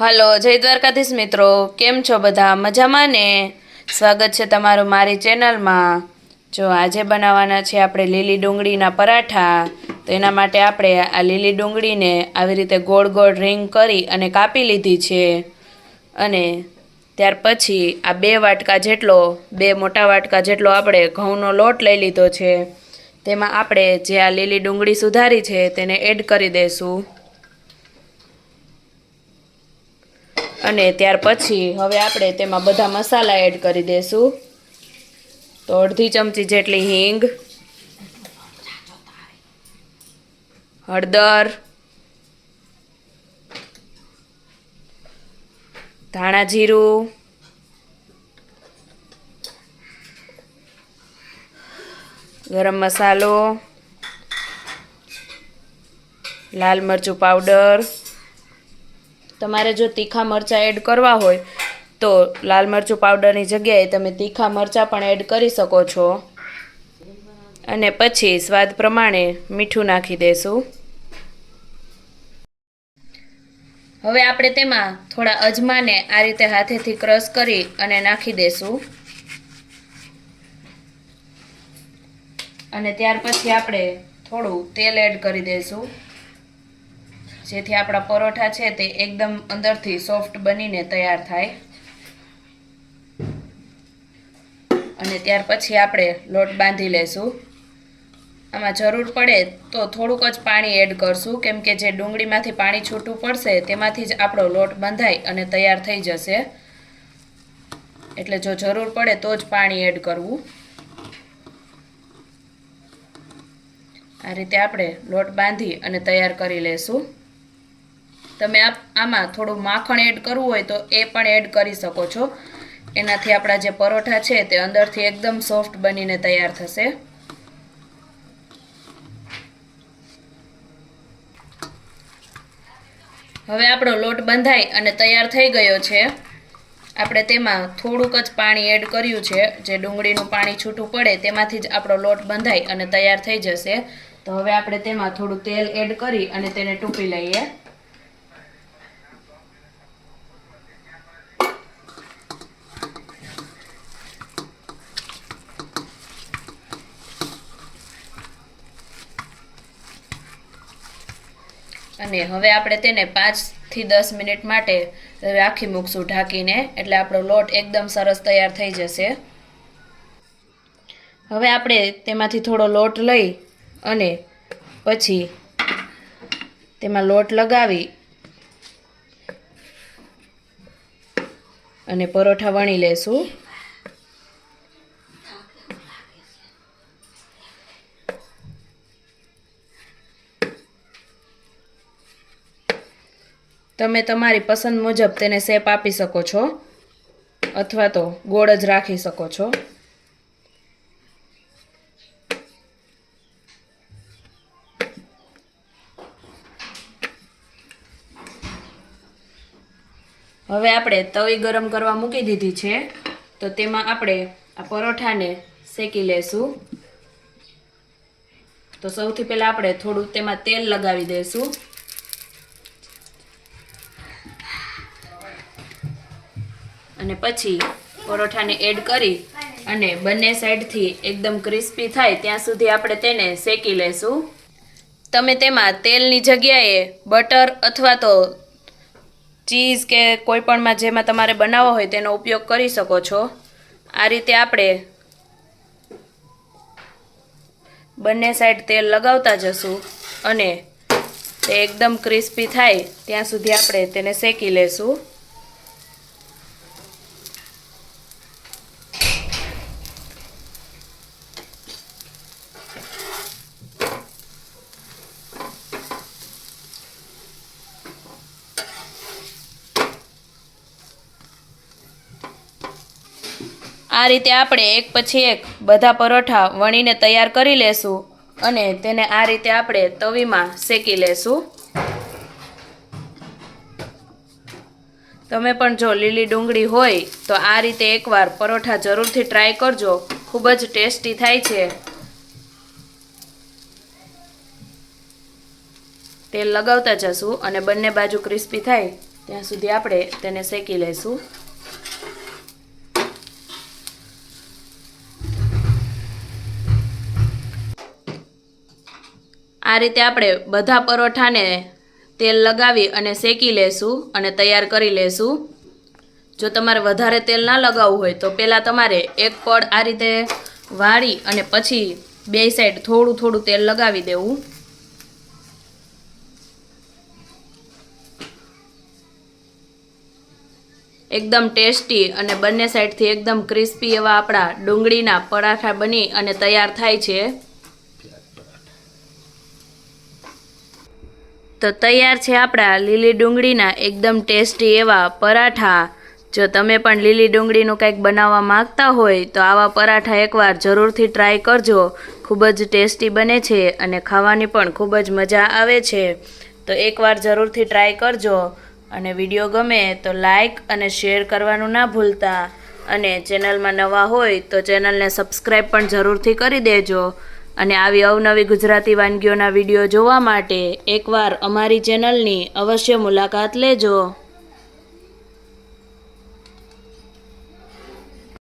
Hello, જય દ્વારકાધીશ મિત્રો. કેમ છો બધા? મજામાં ને? સ્વાગત છે તમારું મારી ચેનલમાં. જો આજે બનાવવાના છે આપણે લીલી ડુંગળીના પરાઠા. તો એના માટે આપણે આ લીલી ડુંગળીને આવી રીતે ગોળ ગોળ રિંગ કરી અને કાપી લીધી છે. અને ત્યાર પછી આ બે વાટકા જેટલો, બે મોટા વાટકા જેટલો આપણે ઘઉંનો લોટ લઈ લીધો છે. તેમાં આપણે જે આ લીલી ડુંગળી સુધારી છે તેને એડ કરી દઈશું અને ત્યાર પછી હવે આપણે તેમાં બધા મસાલા એડ કરી દઈશું તો અડધી ચમચી જેટલી હિંગ, હળદર, ધાણા જીરું, ગરમ મસાલો, લાલ મરચું પાવડર તમારે જો તીખા મરચાં એડ કરવા હોય, તો લાલ મરચું પાવડરની જગ્યાએ તમે તીખા મરચાં પણ એડ કરી શકો છો. અને પછી સ્વાદ પ્રમાણે મીઠું નાખી દેશું. હવે આપણે તેમાં થોડા અજમાને આ રીતે હાથેથી ક્રશ કરી અને નાખી દેશું. અને ત્યાર પછી આપણે થોડું તેલ એડ કરી દઈશું જેથી આપણા પરોઠા છે તે એકદમ અંદરથી સોફ્ટ બનીને તૈયાર થાય. અને ત્યાર પછી આપણે લોટ બાંધી લેશું. આમાં જરૂર પડે તો થોડુંક જ પાણી એડ કરશું. કેમ કે જે ડુંગળીમાંથી પાણી છૂટું પડશે તેમાંથી જ આપણો લોટ બંધાય અને તૈયાર થઈ જશે. એટલે જો જરૂર પડે તો જ પાણી એડ કરવું. આ રીતે આપણે લોટ બાંધી અને તૈયાર કરી લેશું. તમે આમાં થોડું માખણ એડ કરવું હોય તો એ પણ એડ કરી શકો છો. એનાથી આપણા જે પરોઠા છે તે અંદરથી એકદમ સોફ્ટ બનીને તૈયાર થશે. હવે આપણો લોટ બંધાઈ અને તૈયાર થઈ ગયો છે. આપણે તેમાં થોડુંક જ પાણી એડ કર્યું છે. જે ડુંગળીનું પાણી છૂટું પડે તેમાંથી જ આપણો લોટ બંધાઈ અને તૈયાર થઈ જશે. તો હવે આપણે તેમાં થોડું તેલ એડ કરી અને તેને ટૂંપી લઈએ. અને હવે આપણે તેને પાંચથી દસ મિનિટ માટે રાખી મૂકશું ઢાંકીને. એટલે આપણો લોટ એકદમ સરસ તૈયાર થઈ જશે. હવે આપણે તેમાંથી થોડો લોટ લઈ અને પછી તેમાં લોટ લગાવી અને પરોઠા વણી લેશું. તમે તમારી પસંદ મુજબ તેને શેપ આપી શકો છો, અથવા તો ગોળ જ રાખી શકો છો. હવે આપણે તવી ગરમ કરવા મૂકી દીધી છે, તો તેમાં આપણે આ પરોઠાને શેકી લેશું. તો સૌથી પહેલાં આપણે થોડું તેમાં તેલ લગાવી દઈશું અને પછી પરોઠાને એડ કરી અને બંને સાઈડથી એકદમ ક્રિસ્પી થાય ત્યાં સુધી આપણે તેને શેકી લેશું. તમે તેમાં તેલની જગ્યાએ બટર અથવા તો ચીઝ કે કોઈપણમાં જેમાં તમારે બનાવવો હોય તેનો ઉપયોગ કરી શકો છો. આ રીતે આપણે બંને સાઈડ તેલ લગાવતા જશું અને તે એકદમ ક્રિસ્પી થાય ત્યાં સુધી આપણે તેને શેકી લેશું. આ રીતે આપણે એક પછી એક બધા પરોઠા વણીને તૈયાર કરી લેશું અને તેને આ રીતે આપણે તવીમાં શેકી લેશું. તમે પણ જો લીલી ડુંગળી હોય તો આ રીતે એકવાર પરોઠા જરૂરથી ટ્રાય કરજો, ખૂબ જ ટેસ્ટી થાય છે. તેલ લગાવતા જશું અને બંને બાજુ ક્રિસ્પી થાય, ત્યાં સુધી આપણે તેને શેકી લઈશું આ રીતે આપણે બધા પરોઠાને તેલ લગાવી અને શેકી લેશું અને તૈયાર કરી લેશું. જો તમારે વધારે તેલ ના લગાવવું હોય તો પહેલાં તમારે એક પડ આ રીતે વાળી અને પછી બે સાઈડ થોડું થોડું તેલ લગાવી દેવું. એકદમ ટેસ્ટી અને બંને સાઈડથી એકદમ ક્રિસ્પી એવા આપણા ડુંગળીના પરાઠા બની અને તૈયાર થાય છે. તો તૈયાર છે આપણા લીલી ડુંગળીના એકદમ ટેસ્ટી એવા પરાઠા. જો તમે પણ લીલી ડુંગળીનું કંઈક બનાવવા માગતા હોય તો આવા પરાઠા એકવાર જરૂરથી ટ્રાય કરજો. ખૂબ જ ટેસ્ટી બને છે અને ખાવાની પણ ખૂબ જ મજા આવે છે. તો એકવાર જરૂરથી ટ્રાય કરજો અને વીડિયો ગમે તો લાઈક અને શેર કરવાનું ના ભૂલતા. અને ચેનલમાં નવા હોય તો ચેનલને સબસ્ક્રાઈબ પણ જરૂરથી કરી દેજો. અને આવી અવનવી ગુજરાતી વાનગીઓના વીડિયો જોવા માટે એકવાર અમારી ચેનલની અવશ્ય મુલાકાત લેજો.